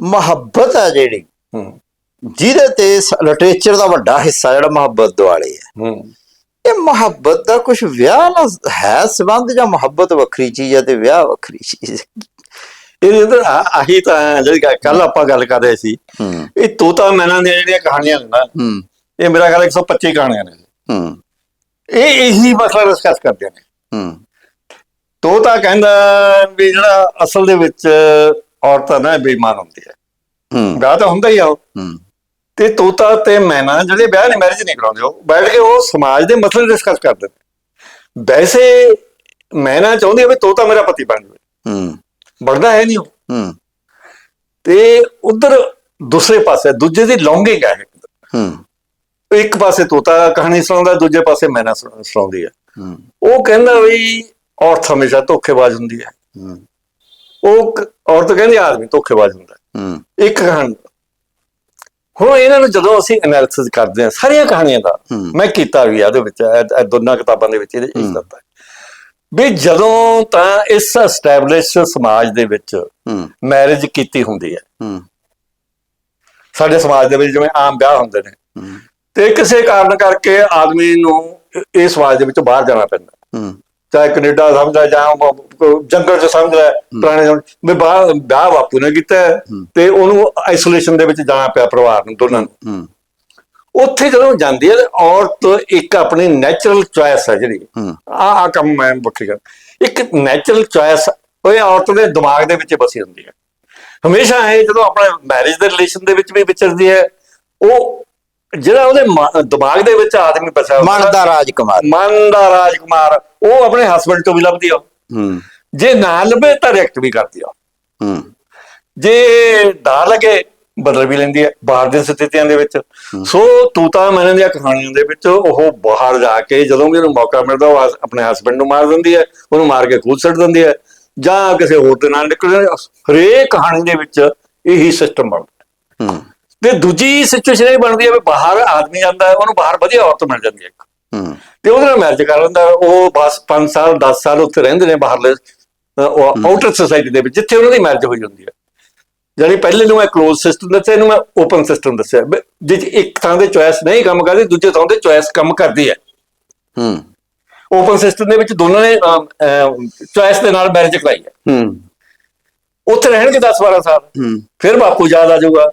ਮੁਹੱਬਤ ਆ ਜਿਹੜੀ। ਹੂੰ। ਜਿਹਦੇ ਤੇ ਲਿਟਰੇਚਰ ਦਾ ਵੱਡਾ ਹਿੱਸਾ ਜਿਹੜਾ ਮੁਹੱਬਤ ਦੁਆਲੇ ਹੈ। ਹੂੰ। ਇਹ ਮੁਹੱਬਤ ਦਾ ਕੁਝ ਵਿਆਹ ਨਾਲ ਹੈ ਸੰਬੰਧ ਜਾਂ ਮੁਹੱਬਤ ਵੱਖਰੀ ਚੀਜ਼ ਹੈ ਤੇ ਵਿਆਹ ਵੱਖਰੀ ਚੀਜ਼ ਹੈ? ਇਹਦੇ ਅੰਦਰ ਆਹੀ ਤਾਂ ਹੈ ਜਿਹੜੀ ਕੱਲ ਆਪਾਂ ਗੱਲ ਕਰ ਰਹੇ ਸੀ। ਹੂੰ। ਇਹ ਤੋਤਾ ਮੈਨਾਂ ਦੀਆਂ ਜਿਹੜੀਆਂ ਕਹਾਣੀਆਂ ਨੇ ਨਾ ਹੂੰ। ਇਹ ਮੇਰਾ ਖਿਆਲ 125 ਕਹਾਣੀਆਂ ਨੇ। ਹੂੰ। ਇਹ ਇਹੀ ਮਸਲਾ ਡਿਸਕਸ ਕਰਦੇ ਨੇ। ਹੂੰ। ਤੋਤਾ ਕਹਿੰਦਾ ਵੀ ਜਿਹੜਾ ਅਸਲ ਦੇ ਵਿੱਚ ਔਰਤਾਂ ਨਾ ਬੇਈਮਾਨ ਹੁੰਦੀ ਹੈ। ਹੂੰ। ਵਿਆਹ ਤਾਂ ਹੁੰਦਾ ਹੀ ਆ ਉਹ। ਹੂੰ। ਤੇ ਤੋਤਾ ਤੇ ਮੈਨਾ ਜਿਹੜੇ ਵਿਆਹ ਨਹੀਂ ਮੈਰਿਜ ਨਹੀਂ ਕਰਾਉਂਦੇ ਉਹ ਬੈਠ ਕੇ ਉਹ ਸਮਾਜ ਦੇ ਮਸਲੇ ਡਿਸਕਸ ਕਰਦੇ ਵੈਸੇ ਮੈਨਾ ਚਾਹੁੰਦੀ ਹੈ ਵੀ ਤੋਤਾ ਮੇਰਾ ਪਤੀ ਬਣ ਜਾਵੇ। ਹੂੰ। ਬਣਦਾ ਹੈ ਨਹੀਂ ਉਹ। ਹੂੰ। ਤੇ ਉਧਰ ਦੂਸਰੇ ਪਾਸੇ ਦੂਜੇ ਦੀ ਲੌਂਗਿੰਗ ਹੈ। ਹੂੰ। ਇੱਕ ਪਾਸੇ ਤੋਤਾ ਕਹਾਣੀ ਸੁਣਾਉਂਦਾ ਦੂਜੇ ਪਾਸੇ ਮੈਨਾ ਸੁਣਾ- ਸੁਣਾਉਂਦੀ ਹੈ। ਹੂੰ। ਉਹ ਕਹਿੰਦਾ ਵੀ ਔਰਤ ਹਮੇਸ਼ਾ ਧੋਖੇਬਾਜ਼ ਹੁੰਦੀ ਹੈ। ਹੂੰ। ਉਹ ਕ- ਔਰਤ ਕਹਿੰਦੀ ਆਦਮੀ ਧੋਖੇਬਾਜ਼ ਹੁੰਦਾ ਹੈ। ਹੂੰ। ਇੱਕ ਕਹਾਣੀ। ਹੁਣ ਇਹਨਾਂ ਨੂੰ ਜਦੋਂ ਅਸੀਂ ਐਨਾਲਿਸਿਸ ਕਰਦੇ ਹਾਂ ਸਾਰੀਆਂ ਕਹਾਣੀਆਂ ਦਾ ਹੂੰ। ਮੈਂ ਕੀਤਾ ਵੀ ਆ ਉਹਦੇ ਵਿੱਚ ਇਹ- ਇਹ ਦੋਨਾਂ ਕਿਤਾਬਾਂ ਦੇ ਵਿੱਚ ਇਹਦੇ ਇਸ ਦਿੱਤਾ ਵੀ ਜਦੋਂ ਤਾਂ ਇਸ ਐਸਟੈਬਲਿਸ਼ ਸਮਾਜ ਦੇ ਵਿੱਚ ਹੂੰ। ਮੈਰਿਜ ਕੀਤੀ ਹੁੰਦੀ ਹੈ। ਹੂੰ। ਸਾਡੇ ਸਮਾਜ ਦੇ ਵਿੱਚ ਜਿਵੇਂ ਆਮ ਵਿਆਹ ਹੁੰਦੇ ਨੇ। ਹੂੰ। ਤੇ ਕਿਸੇ ਕਾਰਨ ਕਰਕੇ ਆਦਮੀ ਨੂੰ ਇਹ ਸਮਾਜ ਦੇ ਵਿੱਚੋਂ ਬਾਹਰ ਜਾਣਾ ਪੈਂਦਾ। ਹੂੰ। ਚਾਹੇ ਕੈਨੇਡਾ ਸਮਝਦਾ ਜਾਂ ਜੰਗਲ ਚ ਸਮਝਦਾ ਪੁਰਾਣੇ ਵੀ ਬਾਹਰ ਵਿਆਹ ਬਾਪੂ ਨੇ ਕੀਤਾ ਤੇ ਉਹਨੂੰ ਆਈਸੋਲੇਸ਼ਨ ਦੇ ਵਿੱਚ ਜਾਣਾ ਪਿਆ ਪਰਿਵਾਰ ਨੂੰ ਦੋਨਾਂ ਨੂੰ। ਉੱਥੇ ਜਦੋਂ ਜਾਂਦੀ ਹੈ ਔਰਤ ਇੱਕ ਆਪਣੀ ਨੈਚੁਰਲ ਚੁਆਇਸ ਹੈ ਜਿਹੜੀ। ਆ ਆ ਕੰਮ ਮੈਂ ਵੱਖਰੀ ਕਰ। ਇੱਕ ਨੈਚੁਰਲ ਚੁਆਇਸ ਉਹ ਔਰਤ ਦੇ ਦਿਮਾਗ ਦੇ ਵਿੱਚ ਬਸੀ ਹੁੰਦੀ ਹੈ। ਹਮੇਸ਼ਾ ਇਹ ਜਦੋਂ ਆਪਣੇ ਮੈਰਿਜ ਦੇ ਰਿਲੇਸ਼ਨ ਦੇ ਵਿੱਚ ਵੀ ਵਿਚਰਦੀ ਹੈ ਉਹ ਜਿਹੜਾ ਉਹਦੇ ਮ- ਦਿਮਾਗ ਦੇ ਵਿੱਚ ਆਦਮੀ ਬਸਿਆ ਹੁੰਦਾ, ਮਨ ਦਾ ਰਾਜਕੁਮਾਰ। ਮਨ ਦਾ ਰਾਜਕੁਮਾਰ। ਉਹ ਆਪਣੇ ਹਸਬੰਡ ਤੋਂ ਵੀ ਲੱਭਦੀ ਆ। ਹੂੰ। ਜੇ ਨਾ ਲੱਭੇ ਤਾਂ ਰਿਐਕਟ ਵੀ ਕਰਦੀ ਆ। ਹੂੰ। ਜੇ ਨਾ ਲੱਗੇ ਬਦਲ ਵੀ ਲੈਂਦੀ ਹੈ ਬਾਹਰ ਦੀਆਂ ਸਥਿਤੀਆਂ ਦੇ ਵਿੱਚ। ਸੋ ਤੂਤਾ ਮੈਨਾਂ ਦੀਆਂ ਕਹਾਣੀਆਂ ਦੇ ਵਿੱਚ ਉਹ ਬਾਹਰ ਜਾ ਕੇ ਜਦੋਂ ਵੀ ਉਹਨੂੰ ਮੌਕਾ ਮਿਲਦਾ ਉਹ ਹਸ- ਆਪਣੇ ਹਸਬੰਡ ਨੂੰ ਮਾਰ ਦਿੰਦੀ ਹੈ ਉਹਨੂੰ ਮਾਰ ਕੇ ਖੂਦ ਸੁੱਟ ਦਿੰਦੀ ਹੈ ਜਾਂ ਕਿਸੇ ਹੋਰ ਦੇ ਨਾਲ ਨਿਕਲ ਜਾਂਦੀ ਹੈ। ਹਰੇਕ ਕਹਾਣੀ ਦੇ ਵਿੱਚ ਇਹੀ ਸਿਸਟਮ ਬਣਦਾ ਹੂੰ। ਤੇ ਦੂਜੀ ਸਿਚੁਏਸ਼ਨ ਇਹ ਬਣਦੀ ਹੈ ਵੀ ਬਾਹਰ ਆਦਮੀ ਜਾਂਦਾ ਹੈ ਉਹਨੂੰ ਬਾਹਰ ਵਧੀਆ ਔਰਤ ਮਿਲ ਜਾਂਦੀ ਹੈ। ਇੱਕ ਹੂੰ। ਤੇ ਉਹਦੇ ਨਾਲ ਮੈਰਿਜ ਕਰ ਲੈਂਦਾ ਉਹ ਬਸ 5 ਸਾਲ 10 ਸਾਲ ਉੱਥੇ ਰਹਿੰਦੇ ਨੇ ਬਾਹਰਲੇ ਆਊਟਰ ਸੋਸਾਇਟੀ ਦੇ ਵਿੱਚ ਜਿੱਥੇ ਉਹਨਾਂ ਦੀ ਮੈਰਿਜ ਹੋਈ ਹੁੰਦੀ ਹੈ। ਜਿਹੜੀ ਪਹਿਲੇ ਨੂੰ ਮੈਂ ক্লোਜ਼ ਸਿਸਟਮ ਦੱਸਿਆ ਇਹਨੂੰ ਮੈਂ ਓਪਨ ਸਿਸਟਮ ਦੱਸਿਆ। 'ਚ ਇੱਕ ਥਾਂ ਦੇ ਚੋਇਸ ਨਹੀਂ ਕੰਮ ਕਰਦੀ ਦੂਜੇ ਥਾਂ ਦੇ ਚੋਇਸ ਕੰਮ ਕਰਦੀ ਹੈ। ਹੂੰ। ਓਪਨ ਸਿਸਟਮ ਦੇ ਵਿੱਚ ਦੋਨਾਂ ਨੇ ਚੋਇਸ ਦੇ ਨਾਲ ਮੈਰਿਜ ਕਰਾਈ ਹੈ। ਹੂੰ। ਉੱਥੇ ਰਹਿਣਗੇ 10 12 ਸਾਲ। ਹੂੰ। ਫਿਰ ਬਾਪੂ ਯਾਦ ਆ ਜਾਊਗਾ।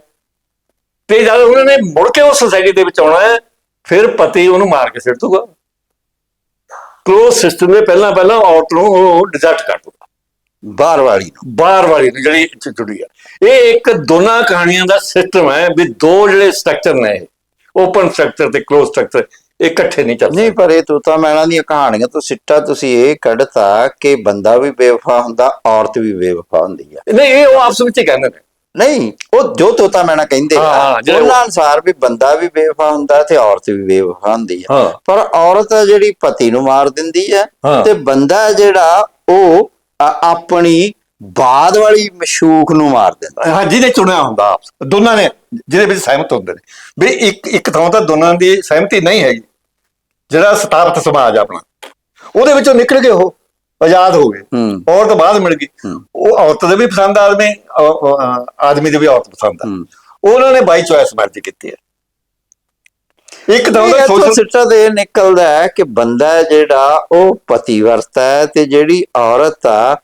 ਤੇ ਜਦ ਉਹਨਾਂ ਨੇ ਮੁੜ ਕੇ ਉਸ ਸੋਸਾਇਟੀ ਦੇ ਵਿੱਚ ਆਉਣਾ ਹੈ ਫਿਰ ਪਤੀ ਉਹਨੂੰ ਮਾਰ ਕੇ ਸਿੱਟ ਦੂਗਾ ਕਲੋਜ਼ ਸਿਸਟਮ ਦੇ ਪਹਿਲਾਂ ਪਹਿਲਾਂ ਔਰਤ ਨੂੰ ਉਹ ਡਿਜ਼ਰਟ ਕਰ ਦੂਗਾ ਬਾਹਰ ਵਾਲੀ ਨੂੰ ਬਾਹਰ ਵਾਲੀ ਨੂੰ ਜਿਹੜੀ ਜੁੜੀ ਆ। ਇਹ ਇੱਕ ਦੋਨਾਂ ਕਹਾਣੀਆਂ ਦਾ ਸਿਸਟਮ ਹੈ ਵੀ ਦੋ ਜਿਹੜੇ ਸਟਰਕਚਰ ਨੇ ਓਪਨ ਸਟਰਕਚਰ ਤੇ ਕਲੋਜ਼ ਸਟਰਕਚਰ ਇਕੱਠੇ ਨਹੀਂ ਚੱਲਦੇ ਨਹੀਂ ਪਰ ਇਹ ਤੋਤਾ ਮੈਨਾਂ ਦੀਆਂ ਕਹਾਣੀਆਂ ਤੋਂ ਸਿੱਟਾ ਤੁਸੀਂ ਇਹ ਕੱਢਤਾ ਕਿ ਬੰਦਾ ਵੀ ਬੇਵਫਾ ਹੁੰਦਾ ਔਰਤ ਵੀ ਬੇਵਫਾ ਹੁੰਦੀ ਆ। ਨਹੀਂ ਇਹ ਉਹ ਆਪਸ ਵਿੱਚ ਹੀ ਕਹਿੰਦੇ ਨੇ। ਨਹੀਂ ਉਹ ਜੋ ਤੋਤਾ ਮੈਨਾ ਕਹਿੰਦੇ ਆ ਹਾਂ, ਜਿਹੜੇ ਉਹਨਾਂ ਅਨਸਾਰ ਵੀ ਬੰਦਾ ਵੀ ਬੇਵਫਾ ਹੁੰਦਾ ਤੇ ਔਰਤ ਵੀ ਬੇਵਫਾ ਹੁੰਦੀ ਆ। ਹਾਂ। ਪਰ ਔਰਤ ਆ ਜਿਹੜੀ ਪਤੀ ਨੂੰ ਮਾਰ ਦਿੰਦੀ ਆ ਹਾਂ। ਤੇ ਬੰਦਾ ਜਿਹੜਾ ਉਹ ਆ- ਆਪਣੀ ਬਾਦ ਵਾਲੀ ਮਸ਼ੂਕ ਨੂੰ ਮਾਰ ਦਿੰਦਾ। ਹਾਂ ਜਿਹਨੇ ਚੁਣਿਆ ਹੁੰਦਾ। ਆਪਸ ਦੋਨਾਂ ਨੇ ਜਿਹਦੇ ਵਿੱਚ ਸਹਿਮਤ ਹੁੰਦੇ ਨੇ। ਵੀ ਇੱਕ ਇੱਕ ਥਾਂ ਤਾਂ ਦੋਨਾਂ ਦੀ ਸਹਿਮਤੀ ਨਹੀਂ ਹੈਗੀ। ਜਿਹੜਾ ਸਤਾਬਤ ਸਮਾਜ ਆ ਆਪਣਾ। ਉਹਦੇ ਵਿੱਚੋਂ ਨਿਕਲ ਗਏ ਉਹ। ਆਜ਼ਾਦ ਹੋ ਗਏ। ਔਰਤ ਬਾਅਦ ਮਿਲ ਗਈ। ਉਹ ਔਰਤ ਦੇ ਵੀ ਪਸੰਦ ਆਦਮੀ ਆਦਮੀ ਦੇ ਵੀ ਔਰਤ ਪਸੰਦ ਆ। ਉਹਨਾਂ ਨੇ ਬਾਈ ਚੋਇਸ ਮੈਰਿਜ ਕੀਤੀ ਹੈ। ਇੱਕ ਤਾਂ ਉਹਦਾ ਸੋਸ਼ਲ ਸਿੱਟਾ ਇਹ ਨਿਕਲਦਾ ਹੈ ਕਿ ਬੰਦਾ ਜਿਹੜਾ ਉਹ ਪਤੀ ਵਰਤਾ ਹੈ ਤੇ ਜਿਹੜੀ ਔਰਤ ਆ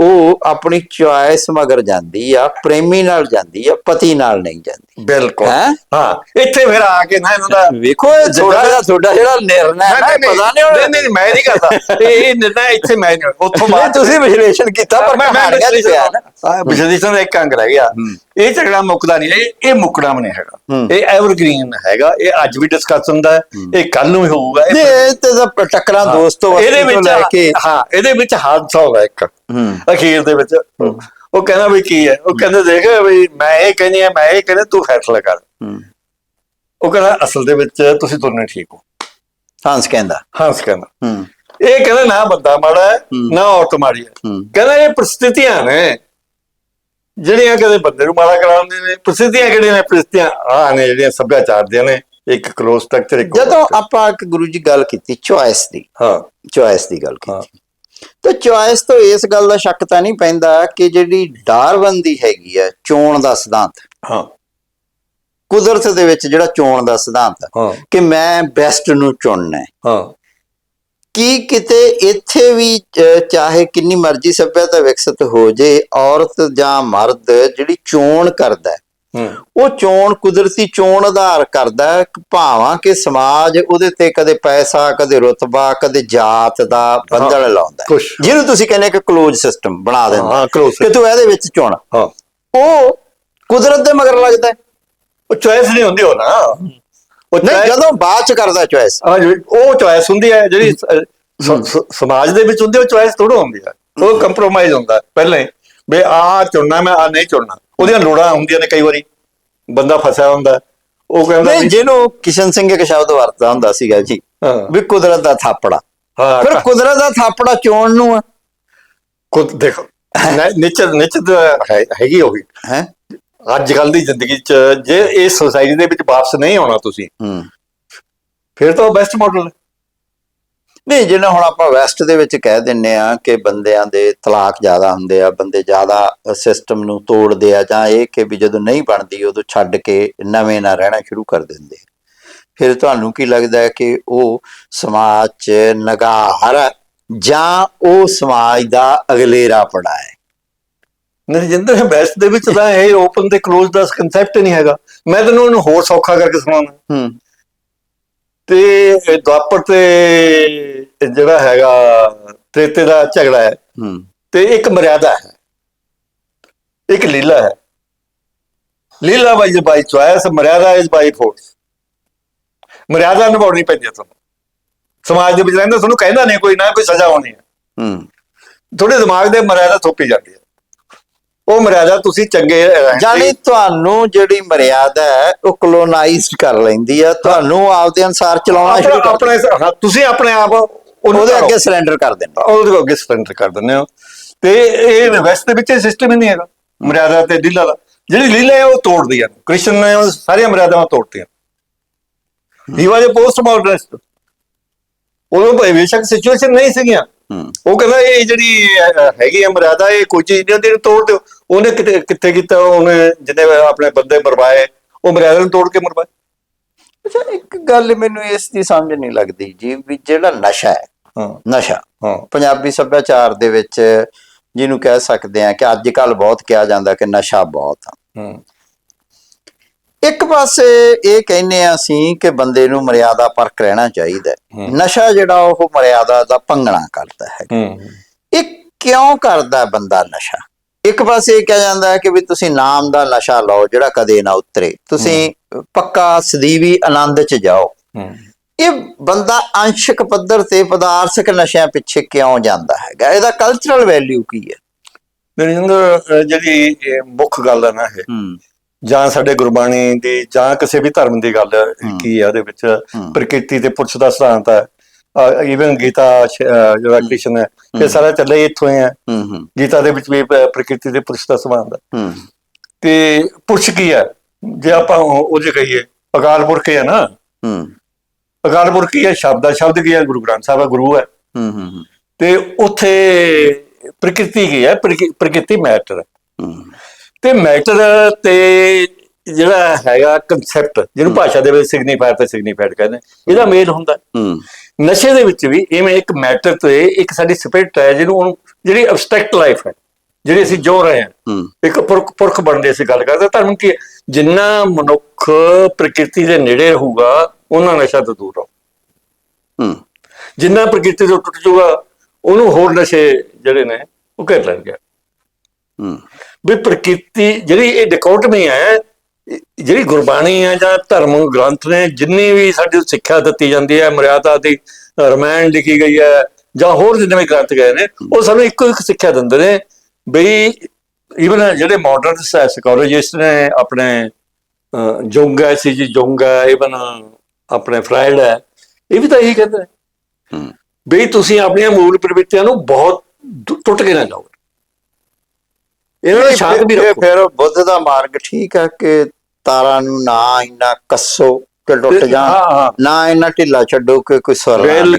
ਉਹ ਆਪਣੀ ਚੁਆਇਸ ਮਗਰ ਜਾਂਦੀ ਆ ਪ੍ਰੇਮੀ ਨਾਲ ਜਾਂਦੀ ਆ ਪਤੀ ਨਾਲ ਨਹੀਂ ਜਾਂਦੀ। ਬਿਲਕੁਲ। ਹੈਂ? ਇੱਥੇ ਫਿਰ ਆ ਕੇ ਨਾ ਇਹਨਾਂ ਦਾ ਵੇਖੋ ਇਹ ਥੋੜਾ ਜਿਹਾ ਤੁਹਾਡਾ ਜਿਹੜਾ ਨਿਰਣਾ ਹੈ ਪਤਾ ਨਹੀਂ ਨਹੀਂ ਨਹੀਂ ਮੈਂ ਨਹੀਂ ਕਰਦਾ। ਇਹ ਇਹ ਨਿਰਣਾ ਇੱਥੇ ਮੈਂ ਨਹੀਂ ਉੱਥੋਂ ਬਾਅਦ ਤੁਸੀਂ ਵਿਸ਼ਲੇਸ਼ਣ ਕੀਤਾ ਪਰ ਮੈਂ ਮੈਂ ਵਿਸ਼ਲੇਸ਼ਣ ਦਾ ਇੱਕ ਅੰਗ ਰਹਿ ਗਿਆ। ਇਹ ਝਗੜਾ ਮੁੱਕਦਾ ਨਹੀਂ ਇਹ ਇਹ ਮੁੱਕਣਾ ਵੀ ਨਹੀਂ ਹੈਗਾ। ਇਹ ਐਵਰਗ੍ਰੀਨ ਹੈਗਾ ਇਹ ਅੱਜ ਵੀ ਡਿਸਕਸ ਹੁੰਦਾ ਹੈ ਇਹ ਕੱਲ ਨੂੰ ਵੀ ਹੋਊਗਾ ਇਹ ਤੇ ਟੱਕਰਾਂ ਦੋਸਤੋ ਇਹਦੇ ਵਿੱਚ ਹਾਂ ਇਹਦੇ ਵਿੱਚ ਹਾਦਸਾ ਹੋਇਆ ਇੱਕ। ਅਖੀਰ ਦੇ ਵਿੱਚ। ਉਹ ਕਹਿੰਦਾ ਵੀ ਕੀ ਹੈ? ਉਹ ਕਹਿੰਦੇ ਦੇਖ ਵੀ ਮੈਂ ਇਹ ਕਹਿੰਦੀ ਆ ਮੈਂ ਇਹ ਕਹਿੰਦਾ ਤੂੰ ਫੈਸਲਾ ਕਰ। ਉਹ ਕਹਿੰਦਾ ਅਸਲ ਦੇ ਵਿੱਚ ਤੁਸੀਂ ਦੋਨੇ ਠੀਕ ਹੋ। ਹੰਸ ਕਹਿੰਦਾ। ਹੰਸ ਕਹਿੰਦਾ। ਇਹ ਕਹਿੰਦਾ ਨਾ ਬੰਦਾ ਮਾੜਾ ਨਾ ਔਰਤ ਮਾੜੀ ਹੂੰ। ਕਹਿੰਦਾ ਇਹ ਪ੍ਰਸਥਿਤੀਆਂ ਨੇ। ਜਿਹੜੀਆਂ ਕਦੇ ਬੰਦੇ ਨੂੰ ਮਾੜਾ ਕਰਾਉਂਦੇ ਨੇ ਪ੍ਰਸਥਿਤੀਆਂ ਕਿਹੜੀਆਂ ਨੇ? ਪ੍ਰਸਥਿਤੀਆਂ ਆ ਨੇ ਜਿਹੜੀਆਂ ਸੱਭਿਆਚਾਰ ਦੀਆਂ ਨੇ ਇੱਕ ਕਲੋਜ਼ ਸਟਰਕਚਰ ਇੱਕ ਜਦੋਂ ਆਪਾਂ ਇੱਕ ਗੁਰੂ ਜੀ ਗੱਲ ਕੀਤੀ ਚੁਆਇਸ ਦੀ। ਹਾਂ। ਚੁਆਇਸ ਦੀ ਗੱਲ। ਕੀਤੀ। ਤੇ ਚੁਆਇਸ ਤੋਂ ਇਸ ਗੱਲ ਦਾ ਸ਼ੱਕ ਤਾਂ ਨਹੀਂ ਪੈਂਦਾ ਕਿ ਜਿਹੜੀ ਡਾਰਵਨ ਦੀ ਹੈਗੀ ਹੈ ਚੋਣ ਦਾ ਸਿਧਾਂਤ। ਹਾਂ। ਕੁਦਰਤ ਦੇ ਵਿੱਚ ਜਿਹੜਾ ਚੋਣ ਦਾ ਸਿਧਾਂਤ ਕਿ ਮੈਂ ਬੈਸਟ ਨੂੰ ਚੁਣਨਾ ਹੈ। ਹਾਂ। ਕੀ ਕਿਤੇ ਇੱਥੇ ਵੀ ਚਾਹੇ ਕਿੰਨੀ ਮਰਜ਼ੀ ਸਭਿਅਤਾ ਵਿਕਸਿਤ ਹੋ ਜੇ ਔਰਤ ਜਾਂ ਮਰਦ ਜਿਹੜੀ ਚੋਣ ਕਰਦਾ ਹੈ ਹੂੰ। ਉਹ ਚੋਣ ਕੁਦਰਤੀ ਚੋਣ ਆਧਾਰ ਕਰਦਾ ਹੈ ਭਾਵਾਂ ਕਿ ਸਮਾਜ ਉਹਦੇ ਤੇ ਕਦੇ ਪੈਸਾ ਕਦੇ ਰੁਤਬਾ ਕਦੇ ਜਾਤ ਦਾ ਬੰਧਨ ਲਾਉਂਦਾ ਹੈ। ਜਿਹਨੂੰ ਤੁਸੀਂ ਕਹਿੰਦੇ ਕਿ ਕਲੋਜ਼ ਸਿਸਟਮ ਬਣਾ ਦਿੰਦਾ ਹਾਂ। ਕਿ ਤੂੰ ਇਹਦੇ ਵਿੱਚ ਚੁਣ। ਹਾਂ। ਉਹ ਕੁਦਰਤ ਦੇ ਮਗਰ ਲੱਗਦਾ ਹੈ। ਉਹ ਚੋਇਸ ਨਹੀਂ ਹੁੰਦੀ ਉਹ ਨਾ। ਨਹੀਂ ਜਦੋਂ ਬਾਅਦ ਚ ਕਰਦਾ ਚੁਆਇਸ ਹਾਂ ਜੀ, ਉਹ ਚੋਇਸ ਹੁੰਦੀ ਹੈ ਜਿਹੜੀ ਸਮਾਜ ਦੇ ਵਿੱਚ ਹੁੰਦੀ ਉਹ ਚੋਇਸ ਥੋੜਾ ਹੁੰਦੀ ਹੈ। ਉਹ ਕੰਪਰੋਮਾਈਜ਼ ਹੁੰਦਾ ਪਹਿਲਾਂ ਵੀ ਆਹ ਚੁਣਨਾ ਮੈਂ ਆ ਨਹੀਂ ਚੁਣਨਾ। ਉਹਦੀਆਂ ਲੋੜਾਂ ਹੁੰਦੀਆਂ ਨੇ ਕਈ ਵਾਰੀ। ਬੰਦਾ ਫਸਿਆ ਹੁੰਦਾ। ਉਹ ਕਹਿੰਦਾ ਨਹੀਂ ਜਿਹਨੂੰ ਕਿਸ਼ਨ ਸਿੰਘ ਇੱਕ ਸ਼ਬਦ ਵਰਤਦਾ ਹੁੰਦਾ ਸੀਗਾ ਜੀ ਵੀ ਕੁਦਰਤ ਦਾ ਥਾਪੜਾ। ਫਿਰ ਕੁਦਰਤ ਦਾ ਥਾਪੜਾ ਚੋਣ ਨੂੰ ਆ? ਖੁਦ ਦੇਖੋ ਨ- ਨਿਸ਼ਚਿਤ ਨਿਸ਼ਚਿਤ ਹੈ ਹੈਗੀ ਉਹੀ। ਹੈ? ਅੱਜ ਕੱਲ ਦੀ ਜ਼ਿੰਦਗੀ 'ਚ ਜੇ ਇਸ ਸੋਸਾਇਟੀ ਦੇ ਵਿੱਚ ਵਾਪਸ ਨਹੀਂ ਆਉਣਾ ਤੁਸੀਂ ਹੂੰ। ਫਿਰ ਤਾਂ ਬੈਸਟ ਮਾਡਲ ਹੈ ਨਹੀਂ ਜਿਵੇਂ ਹੁਣ ਆਪਾਂ ਵੈਸਟ ਦੇ ਵਿੱਚ ਕਹਿ ਦਿੰਨੇ ਆ ਕਿ ਬੰਦਿਆਂ ਦੇ ਤਲਾਕ ਜ਼ਿਆਦਾ ਹੁੰਦੇ ਆ ਬੰਦੇ ਜ਼ਿਆਦਾ ਸਿਸਟਮ ਨੂੰ ਤੋੜਦੇ ਆ ਜਾਂ ਇਹ ਕਿ ਵੀ ਜਦੋਂ ਨਹੀਂ ਬਣਦੀ ਉਦੋਂ ਛੱਡ ਕੇ ਨਵੇਂ ਨਾਲ ਰਹਿਣਾ ਸ਼ੁਰੂ ਕਰ ਦਿੰਦੇ। ਫਿਰ ਤੁਹਾਨੂੰ ਕੀ ਲੱਗਦਾ ਹੈ ਕਿ ਉਹ ਸਮਾਜ 'ਚ ਨਗਾਹਰ ਜਾਂ ਉਹ ਸਮਾਜ ਦਾ ਅਗਲੇਰਾ ਪੜਾ ਹੈ? ਨਰਜਿੰਦਰ ਬੈਸਟ ਦੇ ਵਿੱਚ ਤਾਂ ਇਹ ਓਪਨ ਤੇ ਕਲੋਜ਼ ਦਾ ਕਨਸੈਪਟ ਨਹੀਂ ਹੈਗਾ। ਮੈਂ ਤੈਨੂੰ ਉਹਨੂੰ ਹੋਰ ਸੌਖਾ ਕਰਕੇ ਸੁਣਾਉਣਾ ਹੂੰ। ਤੇ ਦੁਆਪਰ ਤੇ ਜਿਹੜਾ ਹੈਗਾ ਤ੍ਰੇਤੇ ਦਾ ਝਗੜਾ ਹੈ। ਹੂੰ। ਤੇ ਇੱਕ ਮਰਿਆਦਾ ਹੈ। ਇੱਕ ਲੀਲਾ ਹੈ। ਲੀਲਾ ਬਾਈ ਬਾਈ ਚੁਆਇਸ ਮਰਿਆਦਾ ਇਜ਼ ਬਾਈ ਫੋਰਸ ਮਰਿਆਦਾ ਨਿਭਾਉਣੀ ਪੈਂਦੀ ਹੈ ਤੁਹਾਨੂੰ। ਸਮਾਜ ਦੇ ਵਿੱਚ ਰਹਿੰਦੇ ਤੁਹਾਨੂੰ ਕਹਿੰਦਾ ਨਹੀਂ ਕੋਈ ਨਾ ਕੋਈ ਸਜ਼ਾ ਹੋਣੀ ਹੈ। ਹੂੰ। ਤੁਹਾਡੇ ਦਿਮਾਗ ਦੇ ਮਰਿਆਦਾ ਥੋਪੀ ਜਾਂਦੀ ਹੈ। ਉਹ ਮਰਿਆਦਾ ਤੁਸੀਂ ਚੰਗੇ ਜਾਨੀ ਤੁਹਾਨੂੰ ਜਿਹੜੀ ਮਰਿਆਦਾ ਹੈ ਉਹ ਕਲੋਨਾਈਜ਼ਡ ਕਰ ਲੈਂਦੀ ਆ। ਤੁਹਾਨੂੰ ਆਪਦੇ ਅਨਸਾਰ ਚਲਾਉਣਾ ਸ਼ੁਰੂ ਕਰ ਆਪਣੇ ਤੁਸੀਂ ਆਪਣੇ ਆਪ ਉਹਦੇ। ਅੱਗੇ ਸਰੈਂਡਰ ਕਰ ਦੇਣਾ ਉਹਦੇ ਅੱਗੇ ਸਰੈਂਡਰ ਕਰ ਦਿੰਦੇ ਹੋ ਤੇ ਇਹ ਵੈਸਟ ਦੇ ਵਿੱਚ ਸਿਸਟਮ ਹੀ ਨਹੀਂ ਹੈਗਾ। ਮਰਿਆਦਾ ਤੇ ਲੀਲਾ ਦਾ। ਜਿਹੜੀ ਲੀਲਾ ਹੈ ਉਹ ਤੋੜਦੀ ਆ। ਕ੍ਰਿਸ਼ਨ ਨੇ ਉਹ ਸਾਰੀਆਂ ਮਰਿਆਦਾਵਾਂ ਤੋੜਤੀਆਂ। ਹੀ ਵਾਜ ਪੋਸਟ ਮਾਡਰਨਿਸਟ ਉਦੋਂ ਭਾਈ ਬੇਸ਼ੱਕ ਸਿਚੁਏਸ਼ਨ ਨਹੀਂ ਸੀਗੀਆਂ। ਉਹ ਕਹਿੰਦਾ ਇਹ ਜਿਹੜੀ ਹੈਗੀ ਆ ਮਰਿਆਦਾ ਇਹ ਕੋਈ ਚੀਜ਼ ਨਹੀਂ ਹੁੰਦੀ ਤੋੜ ਦਿਓ। ਉਹਨੇ ਕਿਤੇ ਕਿੱਥੇ ਕੀਤਾ ਉਹਨੇ ਜਿੰਨੇ ਆਪਣੇ ਬੰਦੇ ਮਰਵਾਏ ਉਹ ਮਰਿਆਦਾ ਨੂੰ ਤੋੜ ਕੇ ਮਰਵਾਏ। ਅੱਛਾ ਇੱਕ ਗੱਲ ਮੈਨੂੰ ਇਸ ਦੀ ਸਮਝ ਨਹੀਂ ਲੱਗਦੀ ਜੀ ਵੀ ਜਿਹੜਾ ਨਸ਼ਾ ਹੈ ਹਾਂ। ਨਸ਼ਾ ਹਾਂ। ਪੰਜਾਬੀ ਸੱਭਿਆਚਾਰ ਦੇ ਵਿੱਚ ਜਿਹਨੂੰ ਕਹਿ ਸਕਦੇ ਆ ਕਿ ਅੱਜ ਕੱਲ ਬਹੁਤ ਕਿਹਾ ਜਾਂਦਾ ਕਿ ਨਸ਼ਾ ਬਹੁਤ ਆ। ਹੂੰ। ਇੱਕ ਪਾਸੇ ਇਹ ਕਹਿੰਨੇ ਆ ਅਸੀਂ ਕਿ ਬੰਦੇ ਨੂੰ ਮਰਿਆਦਾ ਪਰਕ ਰਹਿਣਾ ਚਾਹੀਦਾ। ਨਸ਼ਾ ਜਿਹੜਾ ਉਹ ਮਰਿਆਦਾ ਦਾ ਭੰਗਣਾ ਕਰਦਾ ਹੈ। ਇਹ ਕਿਉਂ ਕਰਦਾ ਬੰਦਾ ਨਸ਼ਾ? ਇੱਕ ਪਾਸੇ ਇਹ ਕਿਹਾ ਜਾਂਦਾ ਹੈ ਕਿ ਵੀ ਤੁਸੀਂ ਨਾਮ ਦਾ ਨਸ਼ਾ ਲਓ ਜਿਹੜਾ ਕਦੇ ਨਾ ਉਤਰੇ। ਤੁਸੀਂ ਪੱਕਾ ਸਦੀਵੀ ਆਨੰਦ ਚ ਜਾਓ। ਇਹ ਬੰਦਾ ਅੰਸ਼ਕ ਪੱਧਰ ਤੇ ਪਦਾਰਥਕ ਨਸ਼ਿਆਂ ਪਿੱਛੇ ਕਿਉਂ ਜਾਂਦਾ ਹੈਗਾ? ਇਹਦਾ ਕਲਚਰਲ ਵੈਲਿਊ ਕੀ ਹੈ? ਨਰਿੰਦਰ ਜਿਹੜੀ ਮੁੱਖ ਗੱਲ ਹੈ ਨਾ ਇਹ ਜਾਂ ਸਾਡੇ ਗੁਰਬਾਣੀ ਦੀ ਜਾਂ ਕਿਸੇ ਵੀ ਧਰਮ ਦੀ ਗੱਲ। ਕੀ ਹੈ ਉਹਦੇ ਵਿੱਚ। ਪ੍ਰਕਿਰਤੀ ਤੇ ਪੁਰਸ਼ ਦਾ ਸਿਧਾਂਤ ਹੈ ਇਵਨ ਗੀਤਾ ਜਿਹੜਾ ਕ੍ਰਿਸ਼ਨ ਹੈ ਇਹ ਸਾਰਾ ਚੱਲੇ ਹੀ ਇੱਥੋਂ ਹੀ ਹੈ। ਗੀਤਾ ਦੇ ਵਿੱਚ ਵੀ ਪ੍ਰਕਿਰਤੀ ਤੇ ਪੁਰਸ਼ ਦਾ ਸੰਬੰਧ ਹੈ। ਤੇ ਪੁਰਸ਼ ਕੀ ਹੈ ਜੇ ਆਪਾਂ ਉਹ ਜੇ ਕਹੀਏ ਅਕਾਲ ਪੁਰਖ ਹੀ ਨਾ। ਅਕਾਲ ਪੁਰਖ ਕੀ ਹੈ ਸ਼ਬਦ ਦਾ ਸ਼ਬਦ ਕੀ ਹੈ ਗੁਰੂ ਗ੍ਰੰਥ ਸਾਹਿਬ ਹੈ ਗੁਰੂ ਹੈ। ਤੇ ਉੱਥੇ ਪ੍ਰਕਿਰਤੀ ਕੀ ਹੈ ਪ੍ਰਕਿ- ਪ੍ਰਕਿਰਤੀ ਮੈਟਰ ਹੂੰ। ਤੇ ਮੈਟਰ ਤੇ ਜਿਹੜਾ ਹੈਗਾ ਕਨਸੈਪਟ ਜਿਹਨੂੰ ਭਾਸ਼ਾ ਦੇ ਵਿੱਚ ਸਿਗਨੀਫਾਇਰ ਤੇ ਸਿਗਨੀਫਾਈਡ ਕਹਿੰਦੇ ਇਹਦਾ ਮੇਲ ਹੁੰਦਾ। ਹੂੰ। ਨਸ਼ੇ ਦੇ ਵਿੱਚ ਵੀ ਇਵੇਂ ਇੱਕ ਮੈਟਰ ਤੇ ਇੱਕ ਸਾਡੀ ਸਪਿਰਿਟ ਹੈ ਜਿਹਨੂੰ ਜਿਹੜੀ ਅਬਸਟ੍ਰੈਕਟ ਲਾਈਫ ਹੈ ਜਿਹੜੀ ਅਸੀਂ ਜੋ ਰਹੇ ਹਾਂ। ਇੱਕ ਪੁਰਖ ਪੁਰਖ ਬਣਦੇ ਅਸੀਂ ਗੱਲ ਕਰਦੇ ਧਰਮ ਕੀ? ਜਿੰਨਾ ਮਨੁੱਖ ਪ੍ਰਕਿਰਤੀ ਦੇ ਨੇੜੇ ਰਹੂਗਾ ਉਹਨਾਂ ਨਸ਼ਾ ਤੋਂ ਦੂਰ ਰਹੂ। ਹੂੰ। ਜਿੰਨਾ ਪ੍ਰਕਿਰਤੀ ਤੋਂ ਟੁੱਟ ਜਾਊਗਾ ਉਹਨੂੰ ਹੋਰ ਨਸ਼ੇ ਜਿਹੜੇ ਨੇ ਉਹ ਘੇਰ ਲੈਣਗੇ। ਹੂੰ। ਵੀ ਪ੍ਰਕਿਰਤੀ ਜਿਹੜੀ ਇਹ ਡਿਕੋਟਮੀ ਹੈ ਜਿਹੜੀ ਗੁਰਬਾਣੀ ਹੈ ਜਾਂ ਧਰਮ ਗ੍ਰੰਥ ਨੇ ਜਿੰਨੀ ਵੀ ਸਾਡੀ ਸਿੱਖਿਆ ਦਿੱਤੀ ਜਾਂਦੀ ਹੈ ਮਰਿਆਦਾ ਦੀ ਰਮਾਇਣ ਲਿਖੀ ਗਈ ਹੈ ਜਾਂ ਹੋਰ ਜਿੰਨੇ ਵੀ ਗ੍ਰੰਥ ਗਏ ਨੇ ਉਹ ਸਾਨੂੰ ਇੱਕੋ ਇੱਕ ਸਿੱਖਿਆ ਦਿੰਦੇ ਨੇ ਬਈ ਇਵਨ ਜਿਹੜੇ ਮਾਡਰਨ ਸਾਈਕੋਲੋਜਿਸਟ ਨੇ ਆਪਣੇ ਜੁੰਗ ਹੈ ਸੀ ਜੀ ਜੁੰਗ ਹੈ ਇਵਨ ਆਪਣੇ ਫਰਾਇਡ ਹੈ ਇਹ ਵੀ ਤਾਂ ਇਹੀ ਕਹਿੰਦੇ ਨੇ। ਹੂੰ। ਬਈ ਤੁਸੀਂ ਆਪਣੀਆਂ ਮੂਲ ਪ੍ਰਵਿਰਤੀਆਂ ਨੂੰ ਬਹੁਤ ਟੁੱਟ ਕੇ ਨਾ ਜਾਓ। ਇਹਨਾਂ ਨੂੰ ਸ਼ਾਂਤ ਵੀ ਰੱਖੋ। ਫਿਰ ਬੁੱਧ ਦਾ ਮਾਰਗ ਠੀਕ ਹੈ ਕਿ ਤਾਰਾਂ ਨੂੰ ਨਾ ਇੰਨਾ ਕੱਸੋ ਕਿ ਟੁੱਟ ਜਾਣ ਨਾ ਇੰਨਾ ਢਿੱਲਾ ਛੱਡੋ ਕਿ ਕੋਈ ਸਵਰ ਬਿਲਕੁਲ